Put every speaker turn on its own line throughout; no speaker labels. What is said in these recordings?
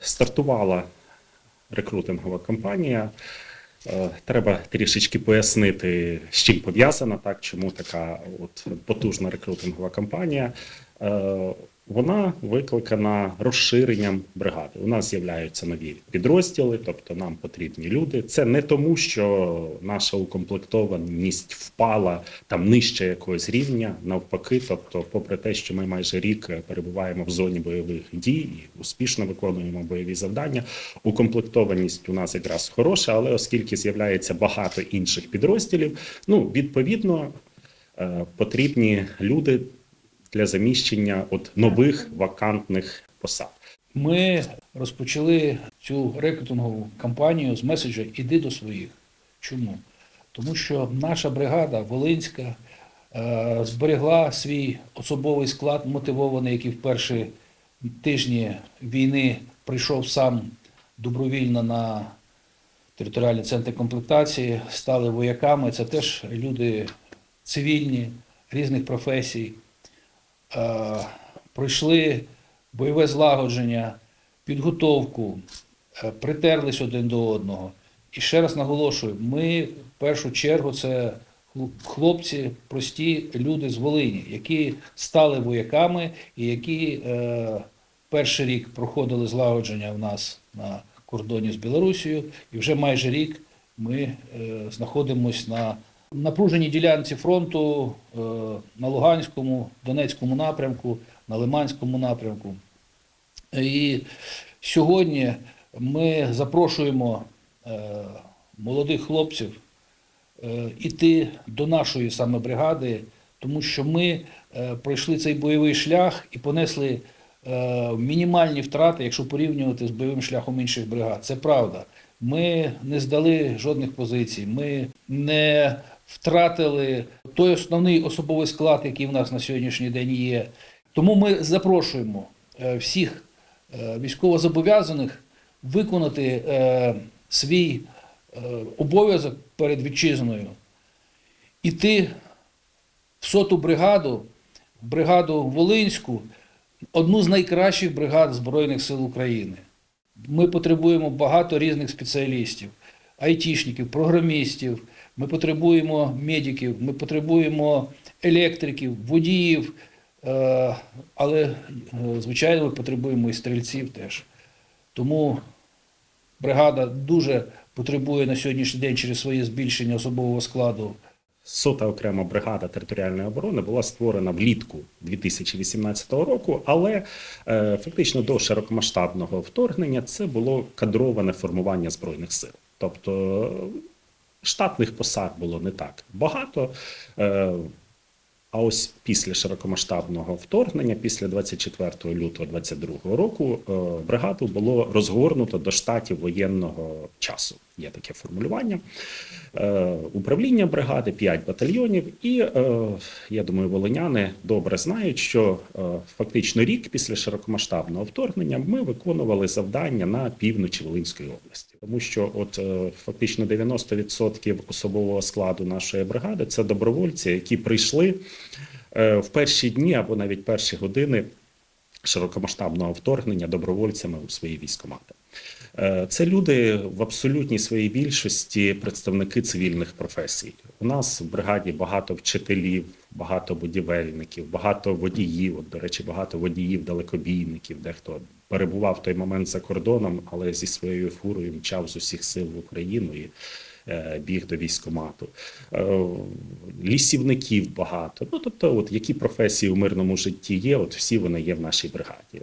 Стартувала рекрутингова кампанія. Е, Треба трішечки пояснити, з чим пов'язана, так чому така от потужна рекрутингова кампанія. Вона викликана розширенням бригади. У нас з'являються нові підрозділи, тобто нам потрібні люди. Це не тому, що наша укомплектованість впала там нижче якогось рівня, навпаки. Тобто, попри те, що ми майже рік перебуваємо в зоні бойових дій і успішно виконуємо бойові завдання. Укомплектованість у нас якраз хороша, але оскільки з'являється багато інших підрозділів, ну відповідно е, потрібні люди для заміщення от нових вакантних посад.
Ми розпочали цю рекрутингову кампанію з меседжа Іди до своїх. Чому? Тому що наша бригада Волинська е, зберегла свій особовий склад, мотивований, який в перші тижні війни прийшов сам добровільно на територіальні центри комплектації, стали вояками. Це теж люди цивільні, різних професій. Е, пройшли бойове злагодження, підготовку, е, притерлись один до одного. І ще раз наголошую, ми в першу чергу це хлопці, прості люди з Волині, які стали вояками і які е, перший рік проходили злагодження в нас на кордоні з Білорусією, і вже майже рік ми е, знаходимося на напруженій ділянці фронту е, на Луганському, Донецькому напрямку, на Лиманському напрямку. І сьогодні ми запрошуємо е, молодих хлопців е, іти до нашої саме бригади, тому що ми пройшли цей бойовий шлях і понесли мінімальні втрати, якщо порівнювати з бойовим шляхом інших бригад. Це правда. Ми не здали жодних позицій, ми не втратили той основний особовий склад, який в нас на сьогоднішній день є. Тому ми запрошуємо е, всіх е, військовозобов'язаних виконати е, свій обов'язок перед вітчизною, іти в соту бригаду, бригаду Волинську, одну з найкращих бригад Збройних сил України. Ми потребуємо багато різних спеціалістів, айтішників, програмістів. Ми потребуємо медиків, ми потребуємо електриків, водіїв, е, але, е, звичайно, ми потребуємо і стрільців теж. Тому бригада дуже потребує на сьогоднішній день через своє збільшення особового складу
Сота окрема бригада територіальної оборони була створена влітку 2018 року, але е, фактично до широкомасштабного вторгнення це було кадроване формування збройних сил. Тобто штатних посад було не так багато. Е, а ось після широкомасштабного вторгнення, після 24 лютого 2022 року, е, бригаду було розгорнуто до штатів воєнного часу. Є таке формулювання. Е, Управління бригади 5 батальйонів, і е, я думаю, волиняни добре знають, що е, фактично рік після широкомасштабного вторгнення ми виконували завдання на півночі Волинської області, тому що от фактично 90% особового складу нашої бригади це добровольці, які прийшли в перші дні або навіть перші години широкомасштабного вторгнення добровольцями у свої військомати. Е, Це люди в абсолютній своїй більшості представники цивільних професій. У нас в бригаді багато вчителів, багато будівельників, багато водіїв. От, до речі, багато водіїв, далекобійників, дехто перебував в той момент за кордоном, але зі своєю фурою мчав з усіх сил в Україну і біг до військомату. Е, Лісівників багато. Ну тобто, от які професії у мирному житті є, от всі вони є в нашій бригаді.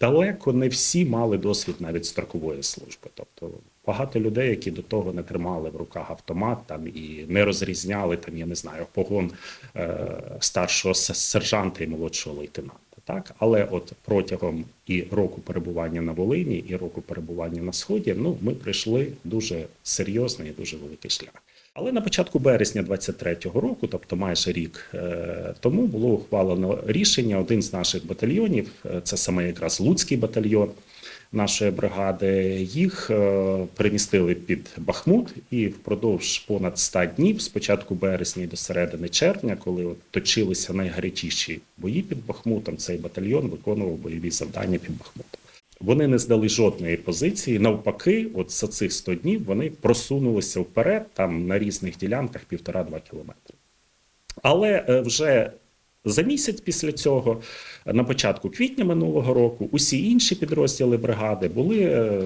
Далеко не всі мали досвід навіть строкової служби. Тобто багато людей, які до того не тримали в руках автомат там і не розрізняли там, я не знаю, погон е, старшого сержанта і молодшого лейтенанта. Так, але от протягом і року перебування на Волині, і року перебування на сході, ну ми прийшли дуже серйозний і дуже великий шлях. Але на початку березня 23-го року, тобто майже рік е, тому, було ухвалено рішення. Один з наших батальйонів, е, це саме якраз Луцький батальйон нашої бригади, їх е, перемістили під Бахмут, і впродовж понад 100 днів, з початку березня до середини червня, коли от точилися найгарячіші бої під Бахмутом, цей батальйон виконував бойові завдання під Бахмутом. Вони не здали жодної позиції. Навпаки, от за цих 100 днів вони просунулися вперед там на різних ділянках півтора-два кілометри. Але е, вже за місяць після цього, на початку квітня минулого року, усі інші підрозділи бригади були е,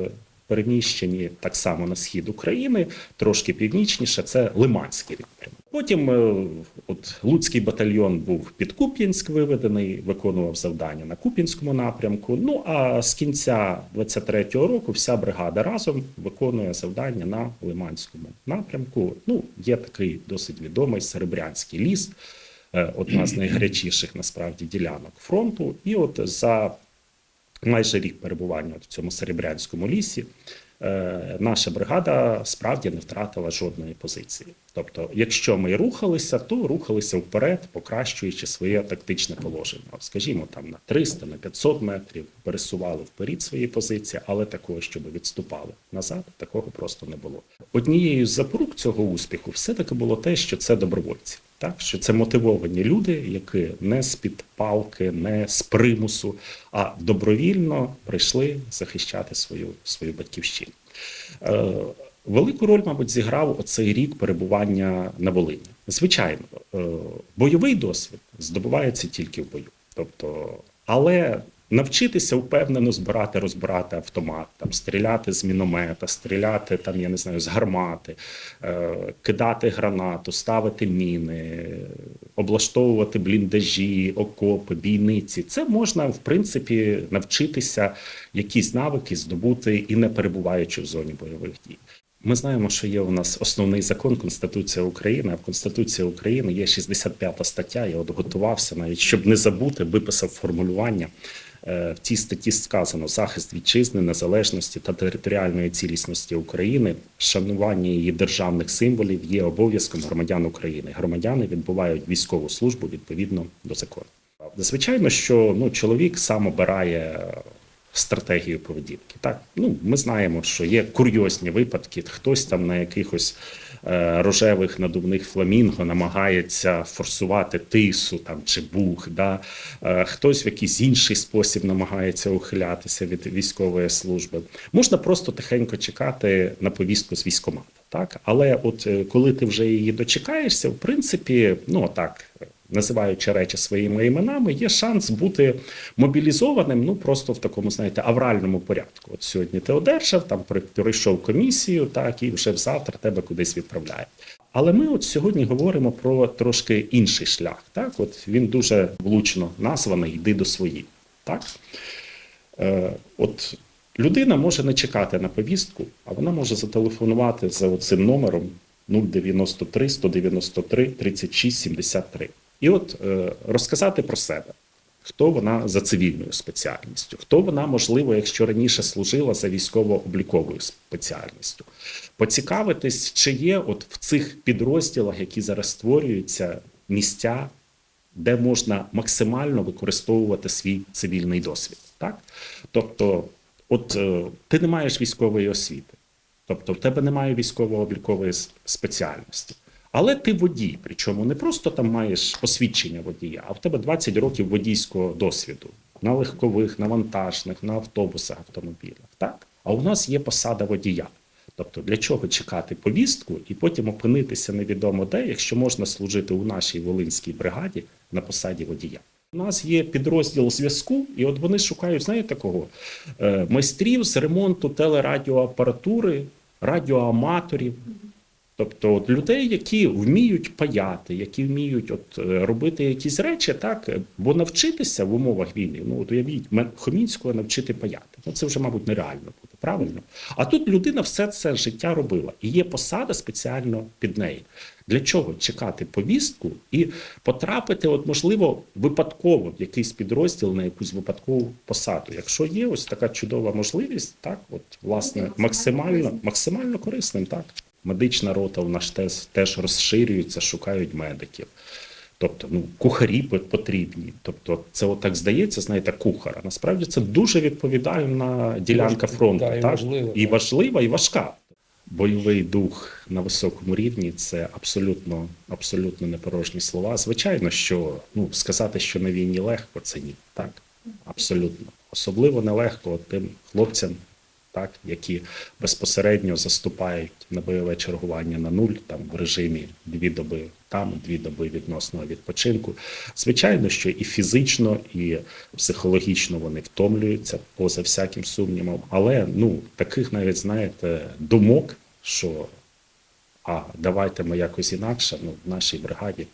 переміщені так само на схід України, трошки північніше. Це Лиманський напрямок. Потім е, от Луцький батальйон був під Куп'янськ виведений, виконував завдання на Куп'янському напрямку. Ну а з кінця 23-го року вся бригада разом виконує завдання на Лиманському напрямку. Ну, є такий досить відомий Серебрянський ліс, одна з найгарячіших насправді ділянок фронту. І от за майже рік перебування в цьому Серебрянському лісі е, наша бригада справді не втратила жодної позиції. Тобто, якщо ми рухалися, то рухалися вперед, покращуючи своє тактичне положення. Скажімо, там на 300, на 500 метрів пересували вперед свої позиції, але такого, щоб відступали назад, такого просто не було. Однією з запорук цього успіху все-таки було те, що це добровольці. Так, що це мотивовані люди, які не з під палки, не з примусу, а добровільно прийшли захищати свою, свою батьківщину. Е, велику роль, мабуть, зіграв оцей рік перебування на Волині. Звичайно, е, бойовий досвід здобувається тільки в бою. Тобто, але навчитися впевнено збирати, розбирати автомат, там стріляти з міномета, стріляти там, я не знаю, з гармати, е, кидати гранату, ставити міни, облаштовувати бліндажі, окопи, бійниці. Це можна, в принципі, навчитися якісь навики здобути і не перебуваючи в зоні бойових дій. Ми знаємо, що є у нас основний закон Конституція України. А в Конституції України є 65 стаття. Я от готувався навіть, щоб не забути, виписав формулювання. Е, В цій статті сказано захист вітчизни, незалежності та територіальної цілісності України, шанування її державних символів є обов'язком громадян України. Громадяни відбувають військову службу відповідно до закону. Звичайно, що ну чоловік сам обирає стратегію поведінки. Так, ну ми знаємо, що є курйозні випадки. Хтось там на якихось е, рожевих надувних фламінго намагається форсувати тису там чи бух. Да? Е, хтось в якийсь інший спосіб намагається ухилятися від військової служби. Можна просто тихенько чекати на повістку з військомата. Так, але от е, коли ти вже її дочекаєшся, в принципі, ну так називаючи речі своїми іменами, є шанс бути мобілізованим. Ну просто в такому, знаєте, авральному порядку. От сьогодні ти одержав, там при- пройшов комісію, так і вже завтра тебе кудись відправляють. Але ми от сьогодні говоримо про трошки інший шлях. Так, от він дуже влучно названий Йди до своїх. Так, е, от людина може не чекати на повістку, а вона може зателефонувати за цим номером 093 193 36 73. І от е, розказати про себе, хто вона за цивільною спеціальністю, хто вона, можливо, якщо раніше служила за військово-обліковою спеціальністю. Поцікавитись, чи є от в цих підрозділах, які зараз створюються, місця, де можна максимально використовувати свій цивільний досвід. Так? Тобто, от е, ти не маєш військової освіти, тобто в тебе немає військово-облікової спеціальності. Але ти водій, причому не просто там маєш посвідчення водія, а в тебе 20 років водійського досвіду на легкових, на вантажних, на автобусах, автомобілях. Так? А у нас є посада водія. Тобто, для чого чекати повістку і потім опинитися невідомо де, якщо можна служити у нашій Волинській бригаді на посаді водія. У нас є підрозділ зв'язку, і от вони шукають, знаєте кого? Е, Майстрів з ремонту телерадіоапаратури, радіоаматорів. Тобто от людей, які вміють паяти, які вміють от е, робити якісь речі, так бо навчитися в умовах війни, ну от уявіть, Хомінського навчити паяти. Ну це вже, мабуть, нереально буде, правильно? А тут людина все це життя робила, і є посада спеціально під неї. Для чого чекати повістку і потрапити, от можливо, випадково в якийсь підрозділ на якусь випадкову посаду? Якщо є ось така чудова можливість, так от власне максимально максимально корисним, так. Медична рота в наш теж, теж розширюється, шукають медиків. Тобто, ну, кухарі потрібні. Тобто, це отак здається, знаєте, кухара. Насправді це дуже відповідальна ділянка фронту.
да, і
так?
важлива,
і важлива, і важка. Бойовий дух на високому рівні це абсолютно, абсолютно непорожні слова. Звичайно, що ну, сказати, що на війні легко, це ні. Так, абсолютно. особливо нелегко тим хлопцям, так, які безпосередньо заступають на бойове чергування на нуль, там в режимі дві доби там, дві доби відносного відпочинку. Звичайно, що і фізично, і психологічно вони втомлюються поза всяким сумнівом. Але ну таких навіть знаєте думок, що а давайте ми якось інакше. Ну в нашій бригаді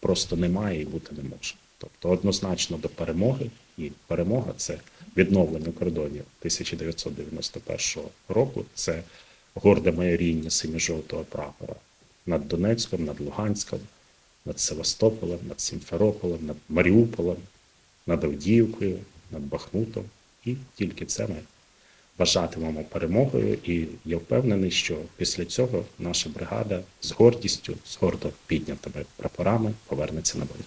просто немає і бути не може. Тобто однозначно до перемоги, і перемога це відновлення кордонів 1991 року. Це горде майоріння синьо-жовтого прапора над Донецьком, над Луганськом, над Севастополем, над Сімферополем, над Маріуполем, над Авдіївкою, над Бахмутом. І тільки це ми бажатимемо перемогою. І я впевнений, що після цього наша бригада з гордістю, з гордо піднятими прапорами повернеться на бой.